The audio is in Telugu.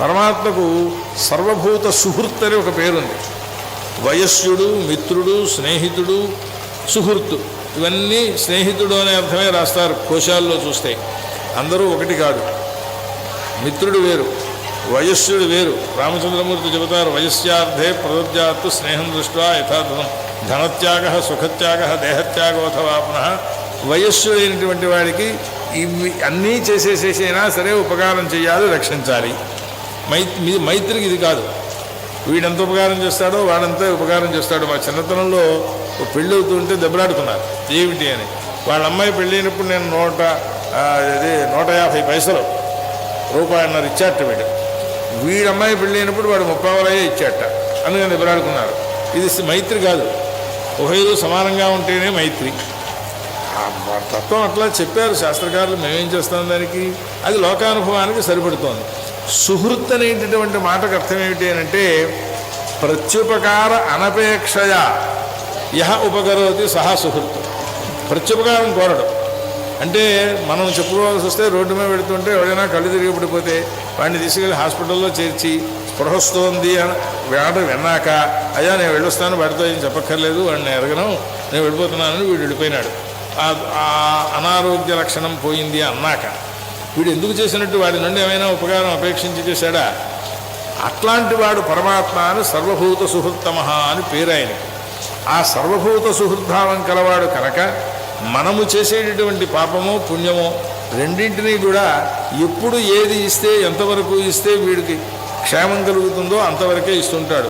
పరమాత్మకు సర్వభూత సుహృత్ అని ఒక పేరుంది. వయస్సుడు మిత్రుడు స్నేహితుడు సుహృత్తు. ఇవన్నీ స్నేహితుడు అనే అర్థమే రాస్తారు కోశాల్లో చూస్తే. అందరూ ఒకటి కాదు. మిత్రుడు వేరు వయస్సుడు వేరు. రామచంద్రమూర్తి చెబుతారు వయస్యార్థే ప్రదర్జాత్తు స్నేహం దృష్ట్యా యథాతథం ధనత్యాగ సుఖత్యాగ దేహత్యాగోథవా పునః. వయస్సుడైనటువంటి వాడికి ఇవి అన్నీ చేసేసేసైనా సరే ఉపకారం చేయాలి రక్షించాలి. మై మీ- మైత్రికి ఇది కాదు. వీడెంత ఉపకారం చేస్తాడో వాడంతే ఉపకారం చేస్తాడు. మా చిన్నతనంలో పెళ్ళి అవుతుంటే దెబ్బలాడుకున్నారు. ఏమిటి అని. వాళ్ళ అమ్మాయి పెళ్ళైనప్పుడు నేను నూట అది ఇది నూట యాభై పైసలు రూపాయన్నర ఇచ్చాట వీడు. వీడి అమ్మాయి పెళ్ళైనప్పుడు వాడు ముప్పై వరయ్యే ఇచ్చాట అందుకని దెబ్బలాడుకున్నారు. ఇది మైత్రి కాదు. ఉభయలు సమానంగా ఉంటేనే మైత్రి. తత్వం అట్లా చెప్పారు. శాస్త్రకారులు మేమేం చేస్తాం దానికి? అది లోకానుభవానికి సరిపడుతోంది. సుహృత్ అనేటటువంటి మాటకు అర్థం ఏమిటి అని అంటే ప్రత్యుపకార అనపేక్షయ యహ ఉపకరోతి సహా సుహృత్ ప్రత్యుపకారం కోరడు. అంటే మనం చెప్పుకోవాల్సి వస్తే రోడ్డు మీద పెడుతుంటే ఎవరైనా కళ్ళు తిరిగి పడిపోతే వాడిని తీసుకెళ్ళి హాస్పిటల్లో చేర్చి స్పృహస్తోంది అని వేడ విన్నాక అయ్యా నేను వెళ్ళొస్తాను వాడితో ఏం చెప్పక్కర్లేదు వాడిని ఎరగను నేను వెళ్ళిపోతున్నానని వీడు వెళ్ళిపోయినాడు. ఆ అనారోగ్య లక్షణం పోయింది అన్నాక. వీడు ఎందుకు చేసినట్టు? వాడి నుండి ఏమైనా ఉపకారం అపేక్షించి చేశాడా? అట్లాంటి వాడు పరమాత్మ అని సర్వభూత సుహృత్తమ అని పేరు ఆయనకి ఆ సర్వభూత సుహృద్భావం కలవాడు కనుక మనము చేసేటటువంటి పాపమో పుణ్యమో రెండింటినీ కూడా ఎప్పుడు ఏది ఇస్తే ఎంతవరకు ఇస్తే వీడికి క్షేమం కలుగుతుందో అంతవరకే ఇస్తుంటాడు.